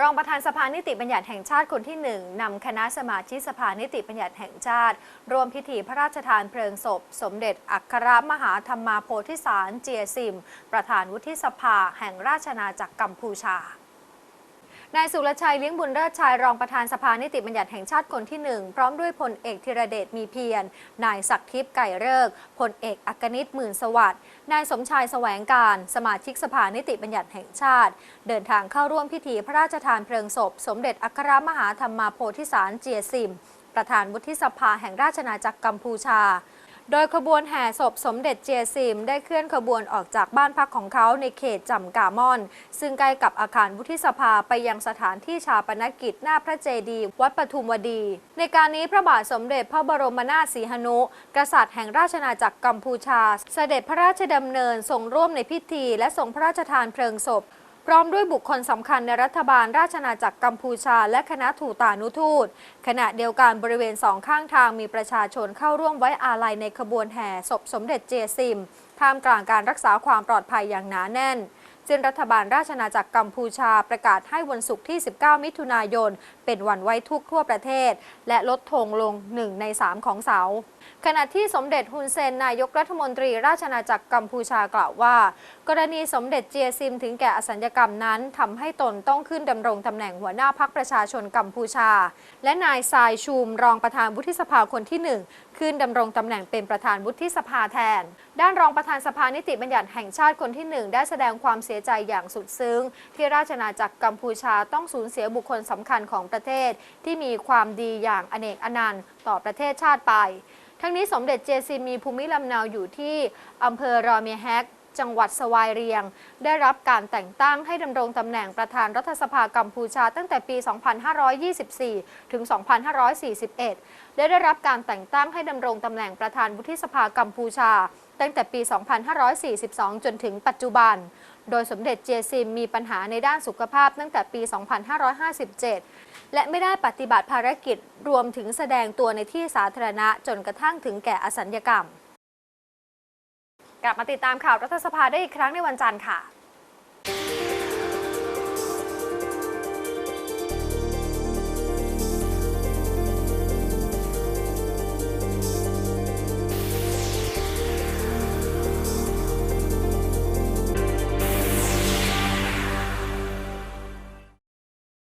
รองประธานสภานิติบัญญัติแห่งชาติคนที่หนึ่งนำคณะสมาชิกสภานิติบัญญัติแห่งชาติร่วมพิธีพระราชทานเพลิงศพ สมเด็จอัครมหาธรรมาโพธิสารเจียซิม ประธานวุฒิสภาแห่งราชนาจักรกัมพูชา นายสุรชัยเลี้ยงบุญเลิศชัยรองประธานสภานิติบัญญัติแห่งชาติคนที่หนึ่งพร้อมด้วยพลเอกธีรเดชมีเพียร นายศักดิ์ทิพย์ไก่เริกพลเอกอักนิตหมื่นสวัสดิ์นายสมชายแสวงการ สมาชิกสภานิติบัญญัติแห่งชาติ เดินทางเข้าร่วมพิธีพระราชทานเพลิงศพ สมเด็จอัครมหาธรรมาโพธิสารเจียซิม ประธานวุฒิสภาแห่งราชนาจักรกัมพูชา โดยขบวนแห่ศพสมเด็จเจียซิม ได้เคลื่อนขบวนออกจากบ้านพักของเขาในเขตจำกามอน ซึ่งใกล้กับอาคารวุฒิสภาไปยังสถานที่ชาปนกิจหน้าพระเจดีย์วัดปทุมวดี ในการนี้พระบาทสมเด็จพระบรมนาถสีหนุ กษัตริย์แห่งราชนาจักรกัมพูชา เสด็จพระราชดำเนินทรงร่วมในพิธี และทรงพระราชทานเพลิงศพ พร้อมด้วยบุคคลสำคัญในรัฐบาลราชนาจักรกัมพูชา และคณะถูตานุทูต ขณะเดียวกันบริเวณสองข้างทางมีประชาชนเข้าร่วมไว้อาลัยในขบวนแห่ศพสมเด็จเจซิมท่ามกลางการรักษาความปลอดภัยอย่างหนาแน่น จึงรัฐบาลราชนาจักรกัมพูชาประกาศให้วันศุกร์ที่ 19 มิถุนายน เป็นวันไว้ทุกข์ทั่วประเทศ และลดธงลง 1 ใน 3 ของเสา ขณะที่สมเด็จฮุนเซนนายกรัฐมนตรีราชนาจักรกัมพูชากล่าวว่า กรณีสมเด็จเจียซิมถึงแก่อสัญญกรรมนั้นทำให้ตนต้องขึ้นดำรงตำแหน่งหัวหน้าพักประชาชนกัมพูชา และนายทรายชูมรองประธานวุฒิสภาคนที่หนึ่งขึ้นดำรงตำแหน่งเป็นประธานวุฒิสภาแทน ด้านรองประธานสภานิติบัญญัติแห่งชาติคนที่หนึ่งได้แสดงความเสียใจอย่างสุดซึ้ง ที่ราชนาจักรกัมพูชาต้องสูญเสียบุคคลสำคัญของประเทศ ที่มีความดีอย่างอเนกอนันต์ต่อประเทศชาติไป ทั้งนี้สมเด็จเจซีมีภูมิลำเนาอยู่ที่อำเภอรอเมียแฮก จังหวัดสวายเรียง ได้รับการแต่งตั้งให้ดำรงตำแหน่งประธานรัฐสภากัมพูชาตั้งแต่ปี 2524 ถึง 2541 และได้รับการแต่งตั้งให้ดำรงตำแหน่งประธานวุฒิสภากัมพูชา ตั้งแต่ปี 2542 จนถึงปัจจุบัน โดยสมเด็จเจซิมมีปัญหาในด้านสุขภาพตั้งแต่ปี 2557และไม่ได้ปฏิบัติภารกิจรวมถึงแสดงตัวในที่สาธารณะจนกระทั่งถึงแก่อสัญญกรรม กลับมาติดตามข่าวรัฐสภาได้อีกครั้งในวันจันทร์ค่ะ